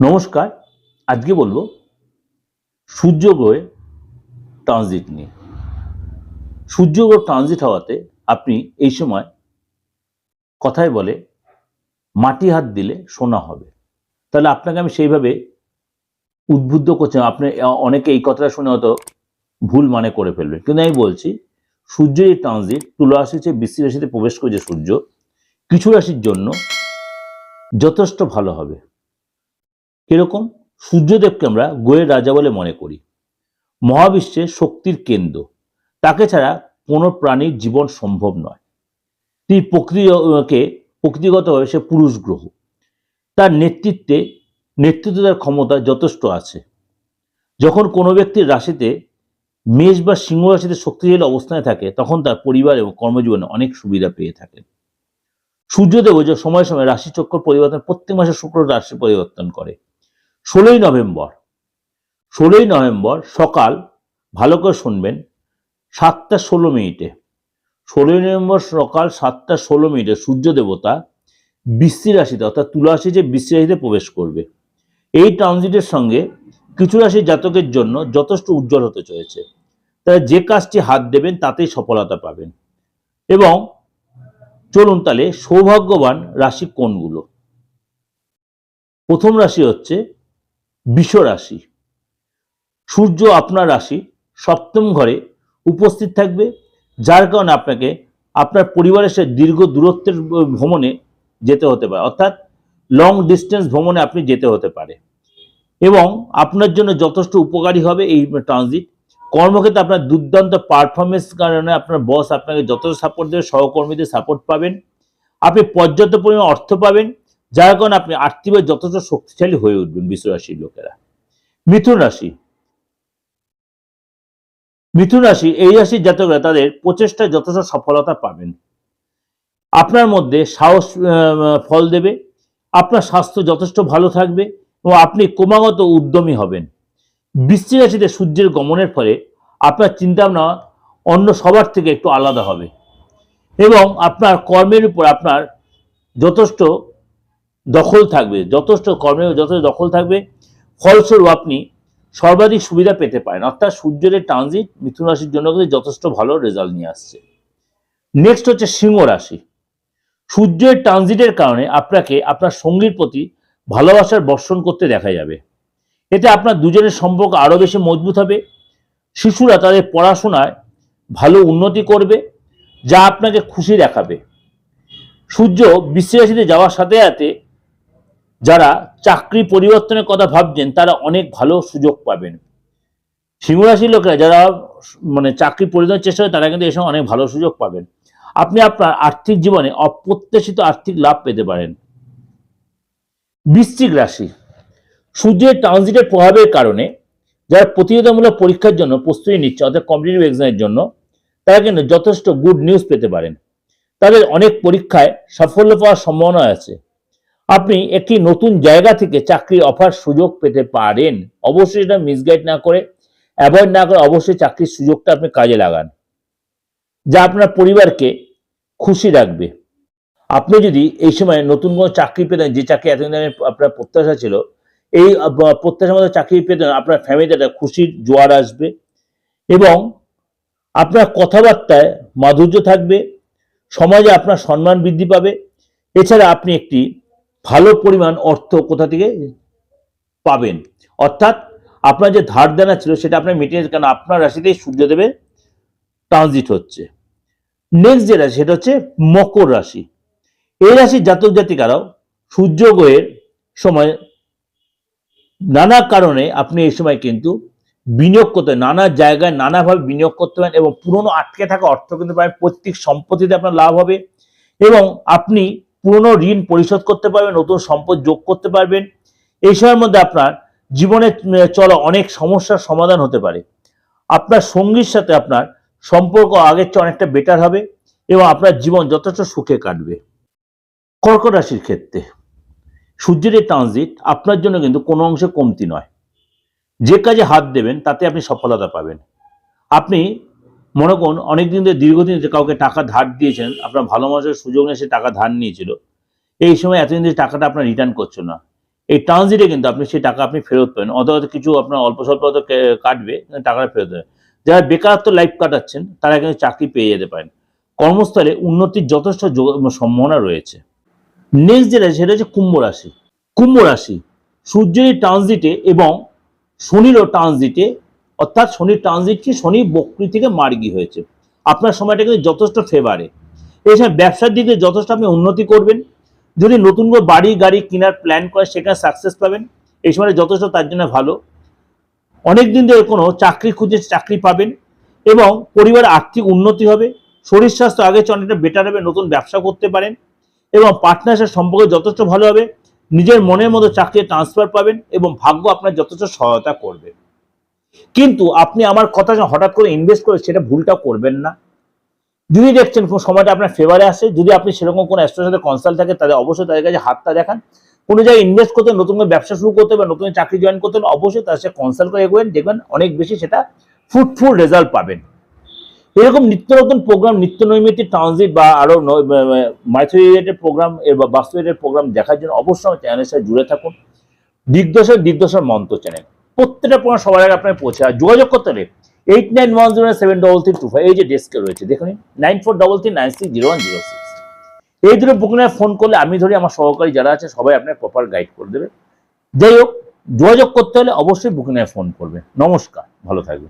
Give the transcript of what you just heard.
নমস্কার, আজকে বলব সূর্য গ্রহে ট্রানজিট নিয়ে। সূর্য গ্রহ ট্রানজিট হওয়াতে আপনি এই সময় কথায় বলে মাটি হাত দিলে সোনা হবে। তাহলে আপনাকে আমি সেইভাবে উদ্বুদ্ধ করছি। না। আপনি অনেকে এই কথাটা শুনে হয়তো ভুল মানে করে ফেলবেন। কিন্তু আমি বলছি সূর্যের এই ট্রানজিট তুলা রাশি বৃষ্টি রাশিতে প্রবেশ করেছে সূর্য, কিছু রাশির জন্য যথেষ্ট ভালো হবে। কীরকম? সূর্যদেবকে আমরা গোয়ের রাজা বলে মনে করি। মহাবিশ্বে শক্তির কেন্দ্র। তাকে ছাড়া কোনো প্রাণীর জীবন সম্ভব নয়। তিনি প্রকৃতিকে প্রকৃতিগতভাবে সে পুরুষ গ্রহ। তার নেতৃত্বে, নেতৃত্ব দেওয়ার ক্ষমতা যথেষ্ট আছে। যখন কোনো ব্যক্তির রাশিতে মেষ বা সিংহ রাশিতে শক্তিশালী অবস্থানে থাকে, তখন তার পরিবার এবং কর্মজীবনে অনেক সুবিধা পেয়ে থাকেন সূর্যদেব যে সময় সময় রাশিচক্র পরিবর্তন প্রত্যেক মাসে শুক্র রাশি পরিবর্তন করে। ষোলোই নভেম্বর। ষোলোই নভেম্বর সকাল, ভালো করে শুনবেন, সাতটা ষোলো মিনিটে। ষোলোই নভেম্বর সকাল সাতটা ষোলো মিনিটে সূর্য দেবতা বৃষ্টি রাশিতে, অর্থাৎ তুলাশি যে বৃষ্টি রাশিতে প্রবেশ করবে। এই ট্রানজিটের সঙ্গে কিছু রাশির জাতকের জন্য যথেষ্ট উজ্জ্বল হতে চলেছে। তারা যে কাজটি হাত দেবেন, তাতেই সফলতা পাবেন। এবং চলুন তাহলে সৌভাগ্যবান রাশি কোনগুলো? প্রথম রাশি হচ্ছে বিষ রাশি সূর্য আপনার রাশি, সপ্তম ঘরে উপস্থিত থাকবে, যার কারণে আপনাকে আপনার পরিবারের সাথে দীর্ঘ দূরত্বের ভ্রমণে যেতে হতে পারে, অর্থাৎ লং ডিস্টেন্স ভ্রমণে আপনি যেতে হতে পারে। এবং আপনার জন্য যথেষ্ট উপকারী হবে এই ট্রানজিট কর্মক্ষেত্রে আপনার দুর্দান্ত পারফরমেন্স কারণে আপনার বস আপনাকে যথেষ্ট সাপোর্ট দেবে, সহকর্মীদের সাপোর্ট পাবেন। আপনি পর্যাপ্ত পরিমাণ অর্থ পাবেন যার কারণে আপনি আর্থিকভাবে যথেষ্ট শক্তিশালী হয়ে উঠবেন বিশ্ব রাশির লোকেরা। মিথুন রাশি। মিথুন রাশি, এই রাশির জাতকরা তাদের প্রচেষ্টায় যথেষ্ট সফলতা পাবেন। আপনার মধ্যে সাহস ফল দেবে, আপনার স্বাস্থ্য যথেষ্ট ভালো থাকবে এবং আপনি ক্রমাগত উদ্যমী হবেন। বৃষ্টি রাশিতে সূর্যের গমনের ফলে আপনার চিন্তাভাবনা অন্য সবার থেকে একটু আলাদা হবে এবং আপনার কর্মের উপর আপনার যথেষ্ট দখল থাকবে, যথেষ্ট কর্মে যথেষ্ট দখল থাকবে, ফলস্বরূপ আপনি সর্বাধিক সুবিধা পেতে পারেন। অর্থাৎ সূর্যের ট্রানজিট মিথুন রাশির জন্য কিন্তু যথেষ্ট ভালো রেজাল্ট নিয়ে আসছে। নেক্সট হচ্ছে সিংহ রাশি। সূর্যের ট্রানজিটের কারণে আপনাকে আপনার সঙ্গীর প্রতি ভালোবাসার বর্ষণ করতে দেখা যাবে। এতে আপনার দুজনের সম্পর্ক আরও বেশি মজবুত হবে। শিশুরা তাদের পড়াশোনায় ভালো উন্নতি করবে, যা আপনাকে খুশি দেখাবে। সূর্য বিশ্রাশিতে যাওয়ার সাথে সাথে যারা চাকরি পরিবর্তনের কথা ভাবছেন, তারা অনেক ভালো সুযোগ পাবেন। সিংহরাশির লোকেরা যারা মানে চাকরি পরিবর্তনের চেষ্টা করে, তারা কিন্তু এসব অনেক ভালো সুযোগ পাবেন। আপনি আপনার আর্থিক জীবনে অপ্রত্যাশিত আর্থিক লাভ পেতে পারেন। বৃশ্চিক রাশি, সূর্যের ট্রানজিটের প্রভাবের কারণে যারা প্রতিযোগিতামূলক পরীক্ষার জন্য প্রস্তুতি নিচ্ছে, অর্থাৎ কম্পিটিটিভ এক্সামের জন্য, তারা কিন্তু যথেষ্ট গুড নিউজ পেতে পারেন। তাদের অনেক পরীক্ষায় সাফল্য পাওয়ার সম্ভাবনা আছে। আপনি একটি নতুন জায়গা থেকে চাকরির অফার সুযোগ পেতে পারেন। অবশ্যই এটা মিসগাইড না করে অ্যাভয়েড না করে অবশ্যই চাকরির সুযোগটা আপনি কাজে লাগান। যা আপনার পরিবারকে খুশি রাখবে। আপনি যদি এই সময় নতুন কোনো চাকরি পেতেন যে চাকরি এতদিন আপনার প্রত্যাশা ছিল এই আহ, প্রত্যাশার মতো চাকরি পেতেন আপনার ফ্যামিলিতে একটা খুশির জোয়ার আসবে এবং আপনার কথাবার্তায় মাধুর্য থাকবে সমাজে আপনার সম্মান বৃদ্ধি পাবে। এছাড়া আপনি একটি ভালো পরিমাণ অর্থ কোথা থেকে পাবেন? অর্থাৎ আপনার যে ধার দেনা ছিল সেটা আপনার মিটিয়ে কারণ আপনার রাশিতেই সূর্যদেবের ট্রানজিট হচ্ছে। নেক্সট যে রাশি, সেটা হচ্ছে মকর রাশি। এই রাশির জাতক জাতিকারাও সূর্য গ্রহের সময় নানা কারণে আপনি এই সময় কিন্তু বিনিয়োগ করতে নানা জায়গায় নানাভাবে বিনিয়োগ করতে পারেন এবং পুরনো আটকে থাকা অর্থ কিন্তু পাবেন প্রত্যেক সম্পত্তিতে আপনার লাভ হবে এবং আপনি পুরনো ঋণ পরিশোধ করতে পারবেন, নতুন সম্পদ যোগ করতে পারবেন। এই সময়ের মধ্যে আপনার জীবনে চলা অনেক সমস্যার সমাধান হতে পারে। আপনার সঙ্গীর সাথে আপনার সম্পর্ক আগের চেয়ে অনেকটা বেটার হবে এবং আপনার জীবন যথেষ্ট সুখে কাটবে। কর্কট রাশির ক্ষেত্রে সূর্যের এই ট্রানজিট আপনার জন্য কিন্তু কোনো অংশে কমতি নয়। যে কাজে হাত দেবেন তাতে আপনি সফলতা পাবেন। আপনি মনে করুন, অনেকদিন ধরে, দীর্ঘদিন কাউকে টাকা ধার দিয়েছেন, আপনার ভালো মানুষের সুযোগ নিয়ে সে টাকা ধার নিয়েছিল। এই সময় এতদিন ধরে টাকাটা আপনার রিটার্ন করছ না। এই ট্রানজিটে কিন্তু আপনি সেই টাকা আপনি ফেরত পাবেন। অথবা কিছু আপনার অল্প স্বল্প হয়তো কাটবে টাকাটা ফেরত দেবে যারা বেকারত্ব লাইফ কাটাচ্ছেন, তারা কিন্তু চাকরি পেয়ে যেতে পারেন। কর্মস্থলে উন্নতির যথেষ্ট সম্ভাবনা রয়েছে। নেক্সট যেটা, সেটা হচ্ছে কুম্ভ রাশি। কুম্ভ রাশি, সূর্যের ট্রানজিটে এবং শনিরও ট্রানজিটে অর্থাৎ শনির ট্রানজিট কি? শনি বক্রি থেকে মার্গি হয়েছে। আপনার সময়টা কিন্তু যথেষ্ট ফেভারে এছাড়া ব্যবসার দিকে যথেষ্ট আপনি উন্নতি করবেন। যদি নতুন করে বাড়ি, গাড়ি কেনার প্ল্যান করে সেখানে সাকসেস পাবেন। এই সময় যথেষ্ট তার জন্য ভালো। অনেক দিন ধরে কোনো চাকরি খুঁজে চাকরি পাবেন এবং পরিবারের আর্থিক উন্নতি হবে। শরীর স্বাস্থ্য আগে চেয়ে অনেকটা বেটার হবে, নতুন ব্যবসা করতে পারেন এবং পার্টনারশিপ সম্পর্ক যথেষ্ট ভালো হবে। নিজের মনের মতো চাকরি ট্রান্সফার পাবেন এবং ভাগ্য আপনার যথেষ্ট সহায়তা করবে। কিন্তু আপনি আমার কথা হঠাৎ করে ইনভেস্ট করে সেটা ভুলটা করবেন না। যদি দেখছেন কোন সময়টা আপনার ফেভারে আসে, যদি আপনি সেরকম কোনো অ্যাস্ট্রোর সাথে কনসাল্ট থাকে, তাহলে অবশ্যই তাদের কাছে হাতটা দেখান। কোনো জায়গায় ইনভেস্ট করতে, নতুন করে ব্যবসা শুরু করতে বা নতুন চাকরি জয়েন করতে অবশ্যই তার সাথে কনসাল্ট করে এগোবেন, দেখবেন অনেক বেশি সেটা ফ্রুটফুল রেজাল্ট পাবেন। এরকম নিত্য নতুন প্রোগ্রাম নিত্য নৈমিত্তিক ট্রানজিট বা আরও মাইথো রিলেটেড প্রোগ্রাম বা বাস্তু প্রোগ্রাম দেখার জন্য অবশ্যই আমার চ্যানেলের সাথে জুড়ে থাকুন। দিগদশার দিগদশার মন্ত্র চ্যানেল প্রত্যেকটা পণ্য সবার আগে আপনার পৌঁছে আর যোগাযোগ করতে হলে eight nine one zero seven double three two five এই যে ডেস্কে রয়েছে। দেখুন nine four double three nine six zero one zero six এই দুটো বুকিংয়ে ফোন করলে আমি ধরি আমার সহকারী যারা আছে, সবাই আপনার প্রপার গাইড করে দেবে। যাই হোক, যোগাযোগ করতে হলে অবশ্যই বুকিংয়ে ফোন করবে। নমস্কার, ভালো থাকবে